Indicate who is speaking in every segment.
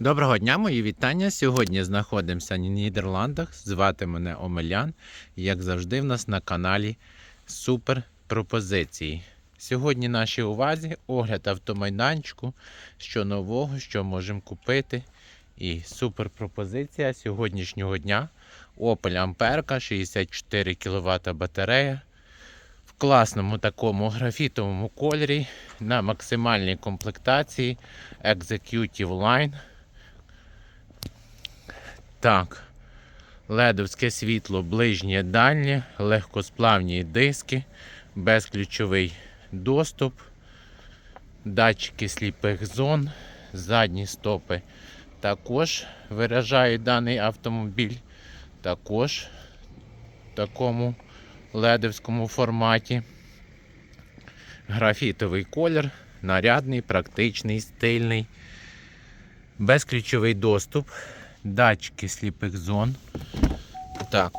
Speaker 1: Доброго дня, мої вітання. Сьогодні знаходимося в Нідерландах. Звати мене Омелян. І, Як завжди, в нас на каналі Супер Пропозиції. Сьогодні нашій увазі огляд автомайданчику, що нового, що можемо купити. І супер пропозиція сьогоднішнього дня. Opel Амперка 64 кВт батарея. В класному такому графітовому кольорі на максимальній комплектації Executive Line. Так. Ледовське світло ближнє дальнє, легкосплавні диски, безключовий доступ, датчики сліпих зон, задні стопи також виражають даний автомобіль. Також в такому ледовському форматі. Графітовий колір, нарядний, практичний, стильний, безключовий доступ датчики сліпих зон. Так.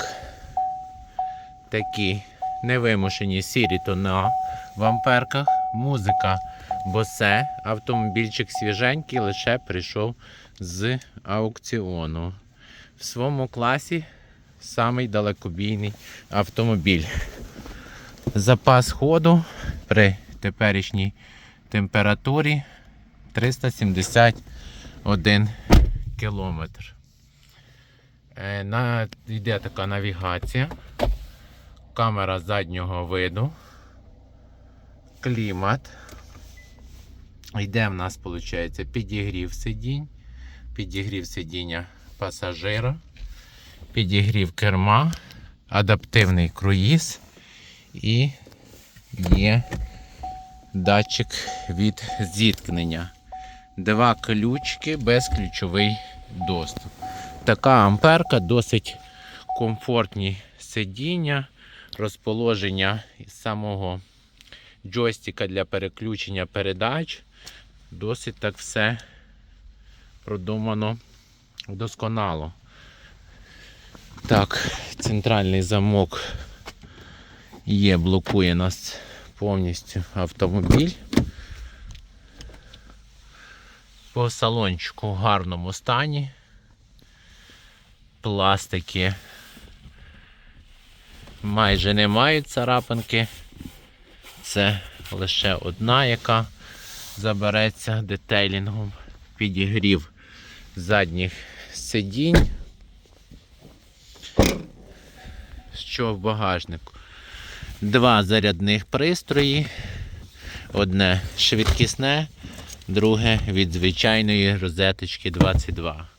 Speaker 1: Такі невимушені сірі тона в амперках. Музика босе. Автомобільчик свіженький лише прийшов з аукціону. В своєму класі самий далекобійний автомобіль. Запас ходу при теперішній температурі 371 кілометр. Е, На, йде така навігація, камера заднього виду, клімат. Йде в нас, виходить, підігрів сидінь, підігрів сидіння пасажира, підігрів керма, адаптивний круїз і є датчик від зіткнення. Два ключики, безключовий доступ. Така амперка, досить комфортні сидіння, розположення самого джойстика для переключення передач. Досить так все продумано досконало. Так, центральний замок є, блокує нас повністю автомобіль. По салончику в гарному стані. Пластики майже не мають царапинки. Це лише одна, яка забереться детейлінгом. Підігрів задніх сидінь. Що в багажнику? Два зарядних пристрої. Одне швидкісне, друге від звичайної розеточки 22.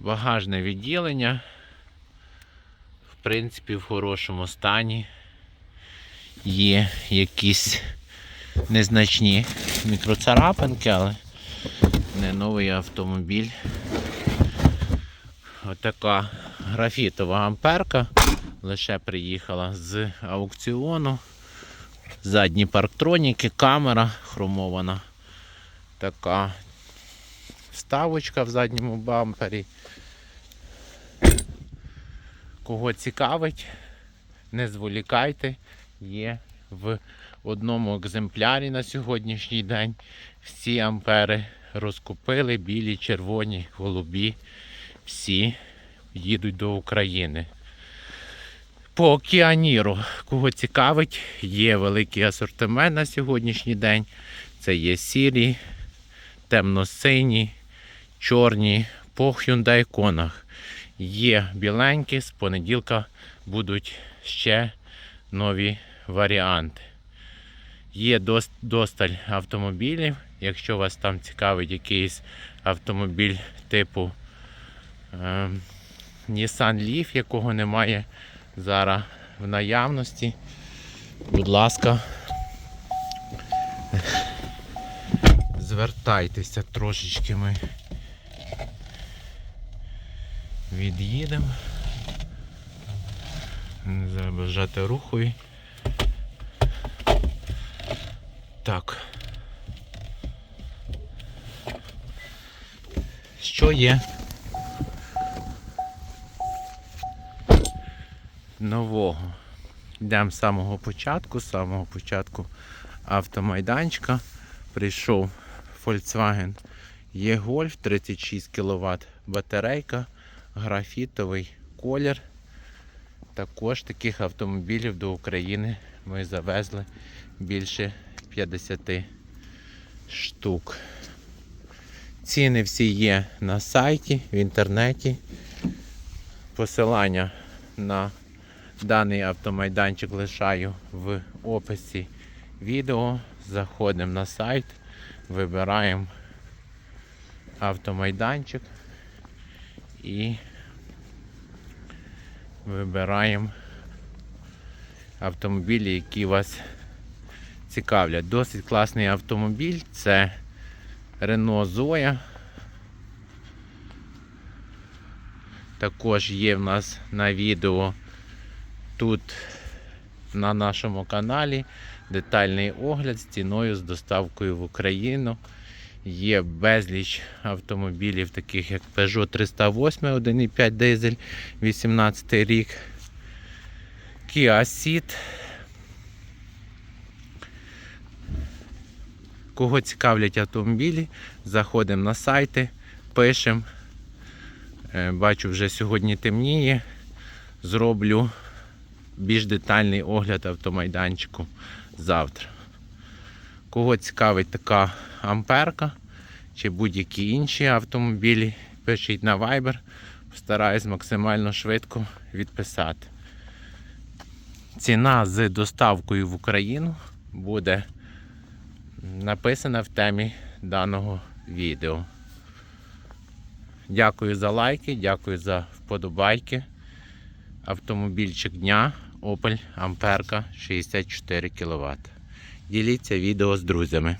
Speaker 1: Багажне відділення. В принципі, в хорошому стані. Є якісь незначні мікроцарапинки, але не новий автомобіль. Отака графітова амперка. Лише приїхала з аукціону. Задні парктроніки, камера хромована. Така вставочка в задньому бампері. Кого цікавить, не зволікайте, є в одному екземплярі на сьогоднішній день. Всі ампери розкупили, білі, червоні, голубі. Всі їдуть до України. По океаніру, кого цікавить, є великий асортимент на сьогоднішній день. Це є сірі, темно-сині, чорні, по Hyundai конах. Є біленькі, з понеділка будуть ще нові варіанти. Є досталь автомобілів. Якщо вас там цікавить якийсь автомобіль типу е, Nissan Leaf, якого немає зараз в наявності, будь ласка, звертайтеся трошечки ми від'їдемо. Не забажати руху. Так. Що є? Нового. Йдемо з самого початку, з самого початку автомайданчика. Прийшов Volkswagen гольф 36 кВт батарейка, графітовий колір. Також таких автомобілів до України ми завезли більше 50 штук. Ціни всі є на сайті, в інтернеті. Посилання на даний автомайданчик лишаю в описі відео. Заходимо на сайт, вибираємо автомайданчик і вибираємо автомобілі, які вас цікавлять. Досить класний автомобіль. Це Renault Zoe. Також є в нас на відео тут на нашому каналі детальний огляд з ціною з доставкою в Україну. Є безліч автомобілів, таких як Peugeot 308 1.5 дизель 18 рік. Kia Ceed. Кого цікавлять автомобілі, заходимо на сайти, пишемо. Е, Бачу, вже сьогодні темніє. Зроблю більш детальний огляд автомайданчику завтра. Кого цікавить така амперка чи будь-які інші автомобілі, пишіть на Viber, постараюсь максимально швидко відписати. Ціна з доставкою в Україну буде написана в темі даного відео. Дякую за лайки, дякую за вподобайки. Автомобільчик дня Opel Амперка 64 кВт. Діліться відео з друзями.